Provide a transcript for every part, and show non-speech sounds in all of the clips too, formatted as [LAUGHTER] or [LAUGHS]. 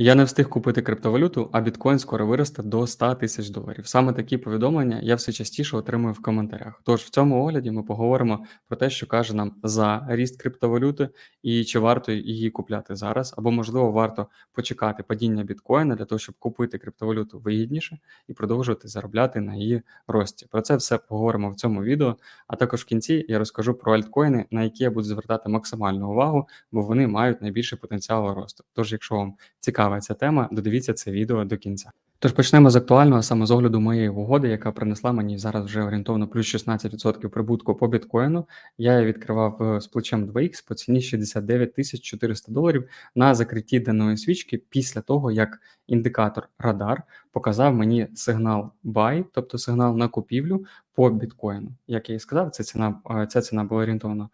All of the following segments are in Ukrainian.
Я не встиг купити криптовалюту, а біткоін скоро виросте до 100 тисяч доларів. Саме такі повідомлення я все частіше отримую в коментарях. Тож в цьому огляді ми поговоримо про те, що каже нам за ріст криптовалюти і чи варто її купляти зараз, або можливо варто почекати падіння біткоїна для того, щоб купити криптовалюту вигідніше і продовжувати заробляти на її рості. Про це все поговоримо в цьому відео. А також в кінці я розкажу про альткоїни, на які я буду звертати максимальну увагу, бо вони мають найбільший потенціал росту. Тож, якщо вам цікава ця тема, додивіться це відео до кінця. Тож почнемо з актуального саме з огляду моєї угоди, яка принесла мені зараз вже орієнтовно плюс 16% прибутку по біткоїну. Я її відкривав е, з плечем 2X по ціні 69 тисяч 400 доларів на закритті денної свічки після того, як індикатор радар показав мені сигнал buy, тобто сигнал на купівлю по біткоїну. Як я і сказав, ця ціна, е, ця ціна була орієнтована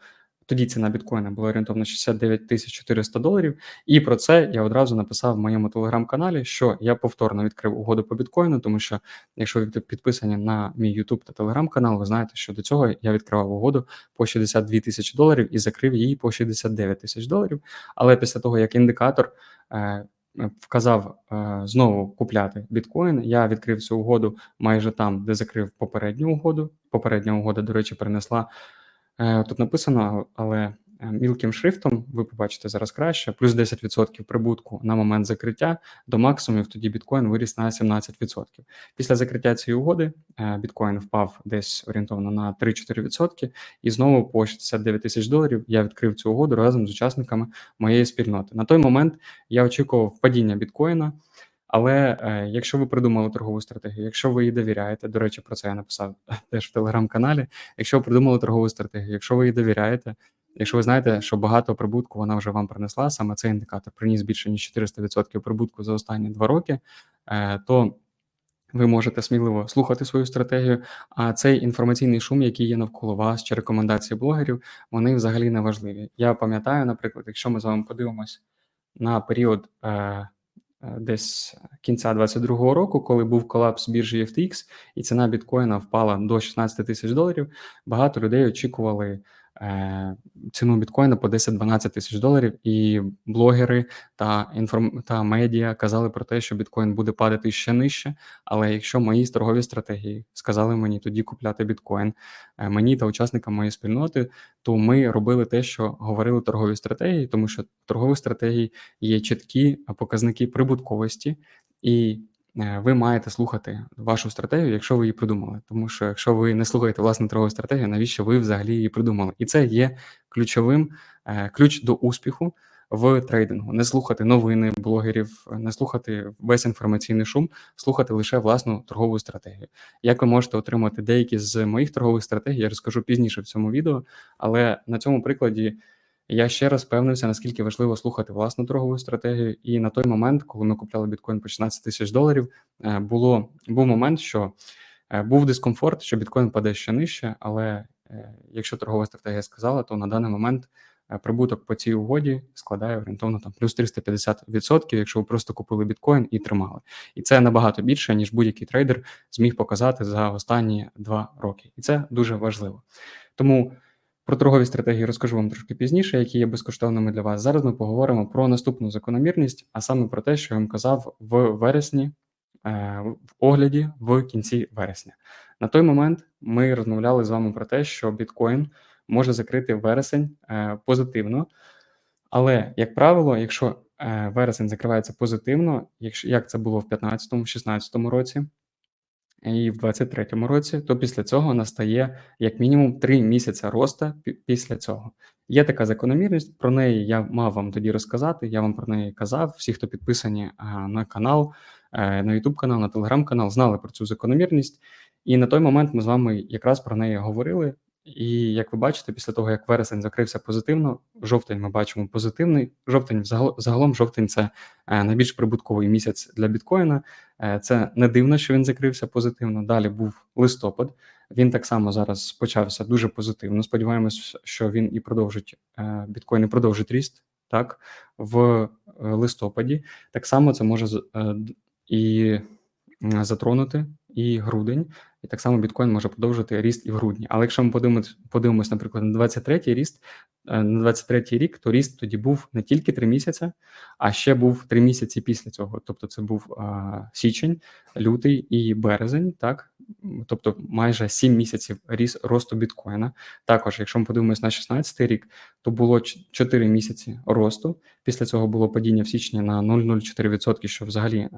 тоді ціна біткоїна була орієнтовно 69 тисяч 400 доларів. І про це я одразу написав в моєму телеграм-каналі, що я повторно відкрив угоду по біткоїну, тому що якщо ви підписані на мій YouTube та телеграм-канал, ви знаєте, що до цього я відкривав угоду по 62 тисячі доларів і закрив її по 69 тисяч доларів. Але після того, як індикатор. Е, Вказав е, знову купляти біткоін. Я відкрив цю угоду майже там, де закрив попередню угоду. Попередня угода, до речі, принесла тут написано, але е, мілким шрифтом, ви побачите зараз краще, плюс 10% прибутку на момент закриття до максимумів, тоді біткоін виріс на 17%. Після закриття цієї угоди е, біткоін впав десь орієнтовно на 3-4%, і знову по 69 тисяч доларів я відкрив цю угоду разом з учасниками моєї спільноти. На той момент я очікував падіння біткоїна. Але е, якщо ви придумали торгову стратегію, якщо ви їй довіряєте, до речі, про це я написав [LAUGHS] теж в телеграм-каналі. Якщо ви придумали торгову стратегію, якщо ви їй довіряєте, якщо ви знаєте, що багато прибутку вона вже вам принесла, саме цей індикатор приніс більше ніж 400% прибутку за останні два роки, е, то ви можете сміливо слухати свою стратегію. А цей інформаційний шум, який є навколо вас, чи рекомендації блогерів, вони взагалі не важливі. Я пам'ятаю, наприклад, якщо ми з вами подивимось на період. Е, десь кінця 22-го року, коли був колапс біржі FTX, і ціна біткоїна впала до 16 тисяч доларів. Багато людей очікували Е, ціну біткоїна по 10-12 тисяч доларів, і блогери та інформ... та медіа казали про те, що біткоін буде падати ще нижче. Але якщо мої торгові стратегії сказали мені тоді купляти біткоін, е, мені та учасникам моєї спільноти, то ми робили те, що говорили торгові стратегії, тому що торгові стратегії є чіткі показники прибутковості і Е, ви маєте слухати вашу стратегію, якщо ви її придумали. Тому що якщо ви не слухаєте власну торгову стратегію, навіщо ви взагалі її придумали? І це є ключовим е, ключ до успіху в трейдингу. Не слухати новини блогерів, не слухати весь інформаційний шум, слухати лише власну торгову стратегію. Як ви можете отримати деякі з моїх торгових стратегій, я розкажу пізніше в цьому відео, але на цьому прикладі. Я ще раз впевнився, наскільки важливо слухати власну торгову стратегію. І на той момент, коли ми купляли біткоін по 16 тисяч доларів, е, було був момент, що е, був дискомфорт, що біткоін паде ще нижче. Але е, якщо торгова стратегія сказала, то на даний момент прибуток по цій угоді складає орієнтовно там плюс 350%, якщо ви просто купили біткоін і тримали. І це набагато більше, ніж будь-який трейдер зміг показати за останні два роки. І це дуже важливо. Тому. Про торгові стратегії розкажу вам трошки пізніше, які є безкоштовними для вас. Зараз ми поговоримо про наступну закономірність, а саме про те, що я вам казав в вересні, е, в огляді в кінці вересня. На той момент ми розмовляли з вами про те, що біткоін може закрити вересень е, позитивно. Але, як правило, якщо е, вересень закривається позитивно, якщо як це було в 2015-2016 році і в 23-му році, то після цього настає як мінімум 3 місяці росту після цього. Є така закономірність, про неї я мав вам тоді розказати. Я вам про неї казав. Всі, хто підписані на канал, е, на YouTube канал, на телеграм канал, знали про цю закономірність. І на той момент ми з вами якраз про неї говорили. І як ви бачите, після того як вересень закрився позитивно, жовтень ми бачимо позитивний. Жовтень загалом жовтень це е, найбільш прибутковий місяць для біткоїна. Е, це не дивно, що він закрився позитивно. Далі був листопад. Він так само зараз почався дуже позитивно. Сподіваємось, що він і продовжить е, біткоін і продовжить ріст так в листопаді. Так само це може і затронути і грудень, і так само біткоін може продовжити ріст і в грудні. Але якщо ми подивимось, подивимось, наприклад, на 23-й ріст, е, на 23-й рік, то ріст тоді був не тільки 3 місяці, а ще був 3 місяці після цього. Тобто, це був а, січень, лютий і березень, так тобто майже 7 місяців ріс росту біткоїна. Також, якщо ми подивимось на 16-й рік, то було 4 місяці росту. Після цього було падіння в січні на 0,04%, що взагалі е,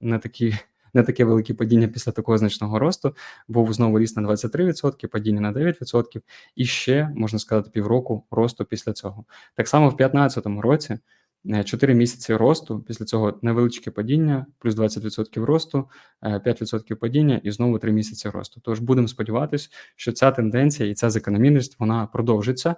не такі. Не таке велике падіння після такого значного росту. Був знову ріст на 23%, падіння на 9%, і ще можна сказати півроку росту після цього. Так само в 2015 році 4 місяці росту, після цього невеличке падіння, плюс 20% росту, 5% падіння і знову 3 місяці росту. Тож будемо сподіватися, що ця тенденція і ця закономірність вона продовжиться.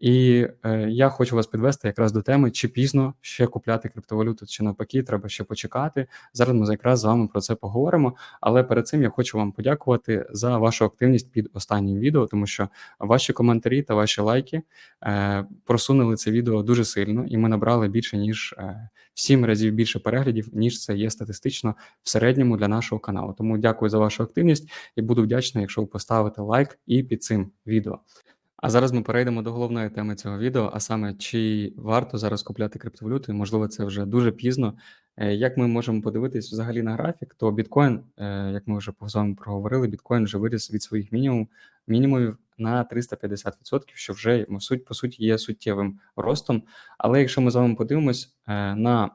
І е, я хочу вас підвести якраз до теми, чи пізно ще купляти криптовалюту, чи навпаки, треба ще почекати. Зараз ми якраз з вами про це поговоримо. Але перед цим я хочу вам подякувати за вашу активність під останнім відео, тому що ваші коментарі та ваші лайки е, просунули це відео дуже сильно, і ми набрали більше ніж е, в 7 разів більше переглядів, ніж це є статистично в середньому для нашого каналу. Тому дякую за вашу активність і буду вдячний, якщо ви поставите лайк і під цим відео. А зараз ми перейдемо до головної теми цього відео, а саме чи варто зараз купляти криптовалюту, можливо, це вже дуже пізно. Е, як ми можемо подивитись взагалі на графік, то біткоін, е, як ми вже з вами проговорили, біткоін вже виріс від своїх мінімум, мінімумів на 350%, що вже суть, по суті є суттєвим ростом. Але якщо ми з вами подивимось е, на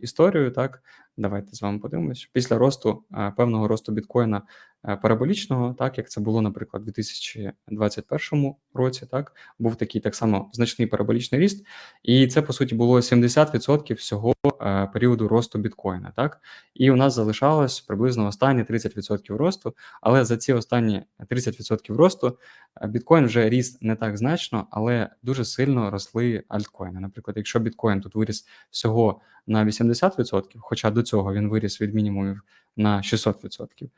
історію, так давайте з вами подивимось. Після росту певного росту біткоїна параболічного, так як це було, наприклад, у 2021 році, так був такий так само значний параболічний ріст, і це по суті було 70% всього е, періоду росту біткоїна. Так і у нас залишалось приблизно останні 30% росту. Але за ці останні 30% росту е, біткоін вже ріс не так значно, але дуже сильно росли альткоїни. Наприклад, якщо біткоін тут виріс всього на 80%, хоча до цього він виріс від мінімумів на 600%,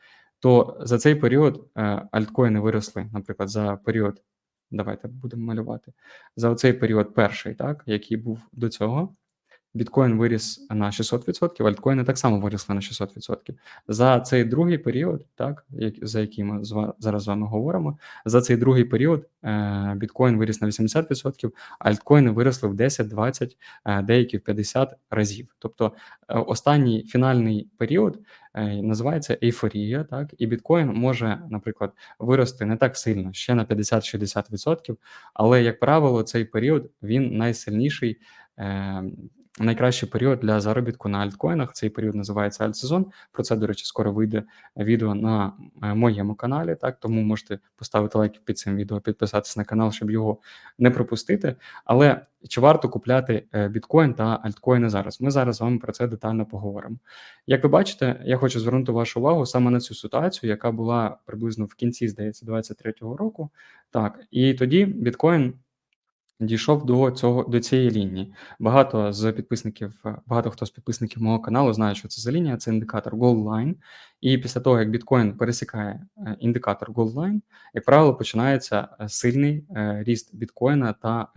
то за цей період е, альткоїни виросли, наприклад, за період. Давайте будемо малювати за цей період перший, так який був до цього. Біткоін виріс на 600%, альткоїни так само виросли на 600%. За цей другий період, так за який ми зараз з вами говоримо, за цей другий період е, біткоін виріс на 80%, альткоїни виросли в 10, 20, е, деякі в 50 разів. Тобто е, останній фінальний період називається ейфорія, так і біткоін може, наприклад, вирости не так сильно, ще на 50-60%, але як правило, цей період він найсильніший найкращий період для заробітку на альткоїнах. Цей період називається альтсезон. Про це, до речі, скоро вийде відео на е, моєму каналі. Так тому можете поставити лайк під цим відео, підписатися на канал, щоб його не пропустити. Але чи варто купляти е, біткоін та альткоїни зараз? Ми зараз з вами про це детально поговоримо. Як ви бачите, я хочу звернути вашу увагу саме на цю ситуацію, яка була приблизно в кінці, здається, 23-го року. Так, і тоді біткоін Дійшов до цього до цієї лінії. Багато з підписників, багато хто з підписників мого каналу знає, що це за лінія, це індикатор Gold Line. І після того, як біткоін пересікає е, індикатор Gold Line, як правило, починається е, сильний е, ріст біткоїна та.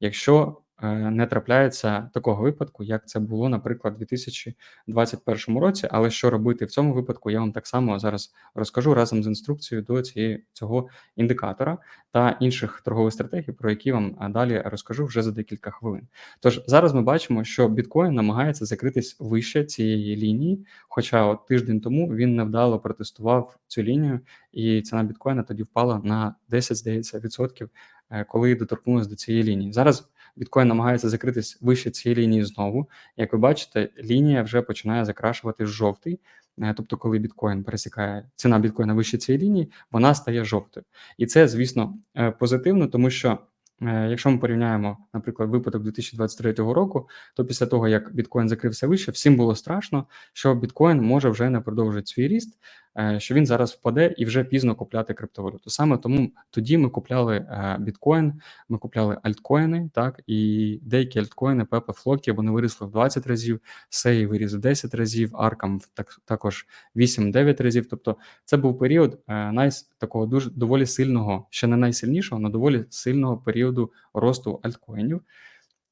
Якщо не трапляється такого випадку, як це було, наприклад, у 2021 році. Але що робити в цьому випадку, я вам так само зараз розкажу разом з інструкцією до цієї цього індикатора та інших торгових стратегій, про які вам е, далі розкажу вже за декілька хвилин. Тож зараз ми бачимо, що біткоін намагається закритись вище цієї лінії, хоча от тиждень тому він невдало протестував цю лінію, і ціна біткоїна тоді впала на 10, здається, відсотків, е, коли доторкнулася до цієї лінії. Зараз біткоін намагається закритись вище цієї лінії знову. Як ви бачите, лінія вже починає закрашувати жовтий. Е, тобто, коли біткоін пересікає ціна біткоїна вище цієї лінії, вона стає жовтою. І це, звісно, е, позитивно, тому що. Е, якщо ми порівняємо, наприклад, випадок 2023 року, то після того як біткоін закрився вище, всім було страшно, що біткоін може вже не продовжити свій ріст, що він зараз впаде і вже пізно купляти криптовалюту. Саме тому тоді ми купляли е, біткоін, ми купляли альткоїни, так і деякі альткоїни, Пепе Флокі, вони виросли в 20 разів, Сей виріс в 10 разів, Аркам так також 8-9 разів. Тобто це був період е, най, такого дуже доволі сильного, ще не найсильнішого, але доволі сильного періоду росту альткоїнів.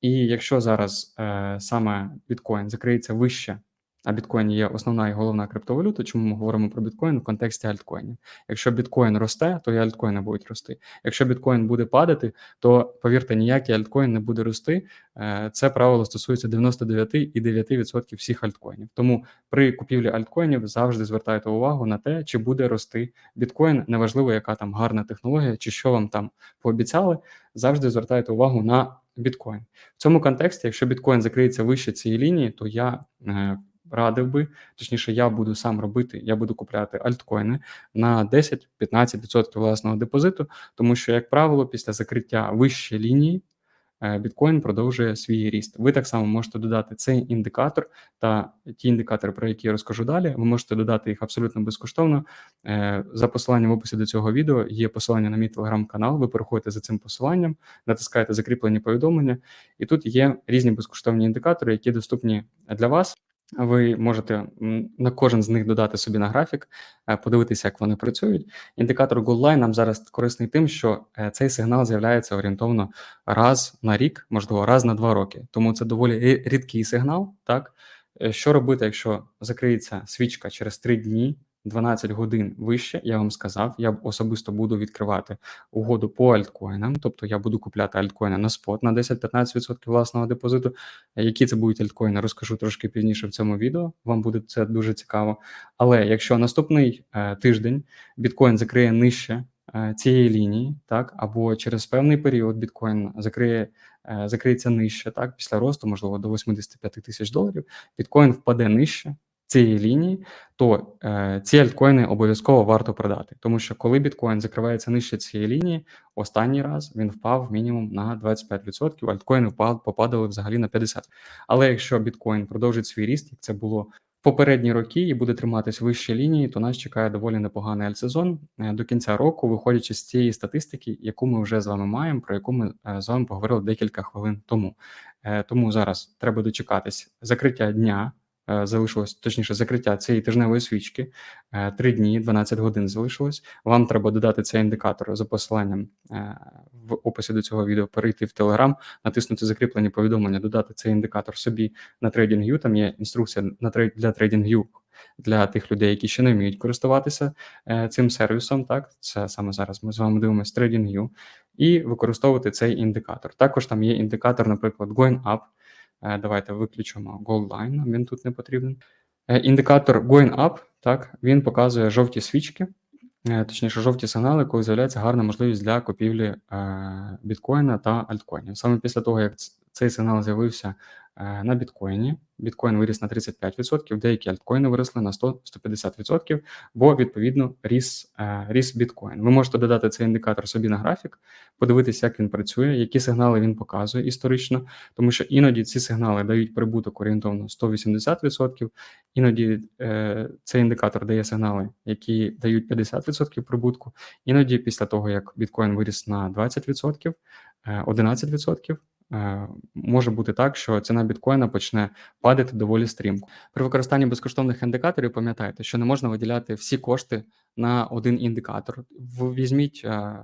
І якщо зараз е, саме біткоін закриється вище а біткоін є основна і головна криптовалюта. Чому ми говоримо про біткоін в контексті альткоїнів? Якщо біткоін росте, то і альткоїни будуть рости. Якщо біткоін буде падати, то повірте, ніякий альткоін не буде рости. Е, це правило стосується 99,9% всіх альткоїнів. Тому при купівлі альткоїнів завжди звертайте увагу на те, чи буде рости біткоін. Неважливо, яка там гарна технологія, чи що вам там пообіцяли. Завжди звертайте увагу на біткоін. В цьому контексті, якщо біткоін закриється вище цієї лінії, то я е, радив би, точніше, я буду сам робити, я буду купляти альткоїни на 10-15% власного депозиту, тому що, як правило, після закриття вище лінії. Е, біткоін продовжує свій ріст. Ви так само можете додати цей індикатор та ті індикатори, про які я розкажу далі. Ви можете додати їх абсолютно безкоштовно. Е, за посиланням в описі до цього відео є посилання на мій телеграм-канал. Ви переходите за цим посиланням, натискаєте закріплені повідомлення, і тут є різні безкоштовні індикатори, які доступні для вас. Ви можете на кожен з них додати собі на графік, е, подивитися, як вони працюють. Індикатор Goldline нам зараз корисний тим, що е, цей сигнал з'являється орієнтовно раз на рік, можливо, раз на два роки. Тому це доволі рідкий сигнал. Так е, що робити, якщо закриється свічка через три дні? 12 годин вище, я вам сказав, я особисто буду відкривати угоду по альткоїнам, тобто я буду купляти альткоїни на спот на 10-15% власного депозиту. Які це будуть альткоїни, розкажу трошки пізніше в цьому відео. Вам буде це дуже цікаво. Але якщо наступний е, тиждень біткоін закриє нижче е, цієї лінії, так або через певний період біткоін закриє. Е, закриється нижче, так після росту, можливо, до 85 тисяч доларів. Біткоін впаде нижче, цієї лінії, то е, ці альткоїни обов'язково варто продати, тому що коли біткоін закривається нижче цієї лінії, останній раз він впав мінімум на 25%, альткоїни впад, попадали взагалі на 50%. Але якщо біткоін продовжить свій ріст, як це було попередні роки і буде триматись вище лінії, то нас чекає доволі непоганий альтсезон е, до кінця року, виходячи з цієї статистики, яку ми вже з вами маємо, про яку ми е, з вами поговорили декілька хвилин тому. Е, тому зараз треба дочекатись закриття дня. Е, залишилось точніше закриття цієї тижневої свічки. Е, три дні, 12 годин залишилось. Вам треба додати цей індикатор за посиланням е, в описі до цього відео, перейти в Telegram, натиснути закріплені повідомлення, додати цей індикатор собі на TradingView. Там є інструкція для TradingView для тих людей, які ще не вміють користуватися цим сервісом. Так, це саме зараз ми з вами дивимося TradingView, і використовувати цей індикатор. Також там є індикатор, наприклад, Going Up. Е, давайте виключимо Gold Line, він тут не потрібен. Е, індикатор Going Up, так, він показує жовті свічки, е, точніше, жовті сигнали, коли з'являється гарна можливість для купівлі біткоїна та альткоїнів. Саме після того, як цей сигнал з'явився на біткоїні, біткоін виріс на 35%, деякі альткоїни виросли на 100-150%, бо відповідно ріс е, ріс біткоін. Ви можете додати цей індикатор собі на графік, подивитися, як він працює, які сигнали він показує історично, тому що іноді ці сигнали дають прибуток орієнтовно 180%, іноді е, цей індикатор дає сигнали, які дають 50% прибутку. Іноді, після того як біткоін виріс на 20%, 11%. Е, може бути так, що ціна біткоїна почне падати доволі стрімко. При використанні безкоштовних індикаторів пам'ятайте, що не можна виділяти всі кошти на один індикатор. Візьміть е,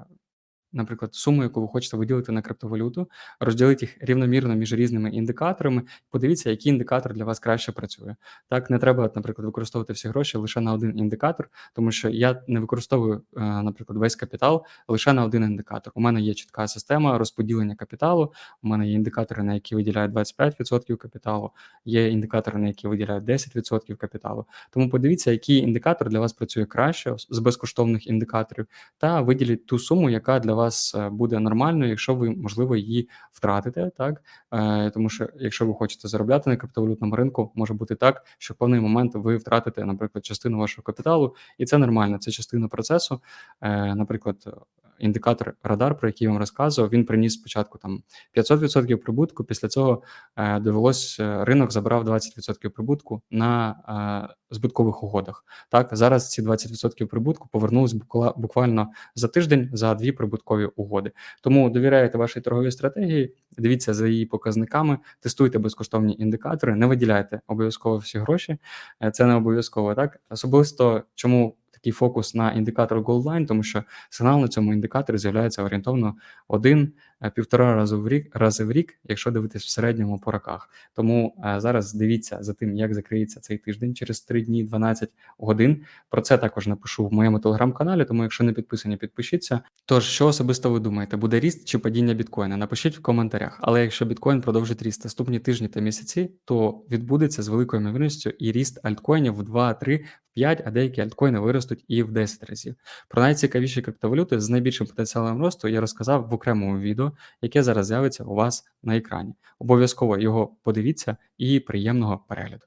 наприклад, суму, яку ви хочете виділити на криптовалюту, розділити їх рівномірно між різними індикаторами. Подивіться, який індикатор для вас краще працює. Так, не треба, наприклад, використовувати всі гроші лише на один індикатор, тому що я не використовую, е, наприклад, весь капітал лише на один індикатор. У мене є чітка система розподілення капіталу. У мене є індикатори, на які виділяють 25% капіталу, є індикатори, на які виділяють 10% капіталу. Тому подивіться, який індикатор для вас працює краще з безкоштовних індикаторів, та виділіть ту суму, яка для вас е, буде нормально, якщо ви можливо її втратите, так е, тому що якщо ви хочете заробляти на криптовалютному ринку, може бути так, що в певний момент ви втратите, наприклад, частину вашого капіталу, і це нормально. Це частина процесу. Е, наприклад, індикатор радар, про який я вам розказував, він приніс спочатку там 500% прибутку. Після цього е, довелось е, ринок забрав 20% прибутку на е, збиткових угодах. Так зараз ці 20% прибутку повернулись буквально за тиждень за дві прибуткові угоди. Тому довіряєте вашій торговій стратегії, дивіться за її показниками, тестуйте безкоштовні індикатори, не виділяйте обов'язково всі гроші. Це не обов'язково так. Особисто чому такий фокус на індикатор Goldline, тому що сигнал на цьому індикаторі з'являється орієнтовно 1 півтора разу в рік рази в рік, якщо дивитись в середньому по роках. Тому е, зараз дивіться за тим, як закриється цей тиждень через 3 дні 12 годин. Про це також напишу в моєму телеграм-каналі. Тому, якщо не підписані, підпишіться. Тож, що особисто ви думаєте, буде ріст чи падіння біткоїна? Напишіть в коментарях. Але якщо біткоін продовжить ріст наступні тижні та місяці, то відбудеться з великою ймовірністю і ріст альткоїнів в 2, 3, в 5, а деякі альткоїни виростуть і в 10 разів. Про найцікавіші криптовалюти з найбільшим потенціалом росту я розказав в окремому відео, яке зараз з'явиться у вас на екрані. Обов'язково його подивіться і приємного перегляду.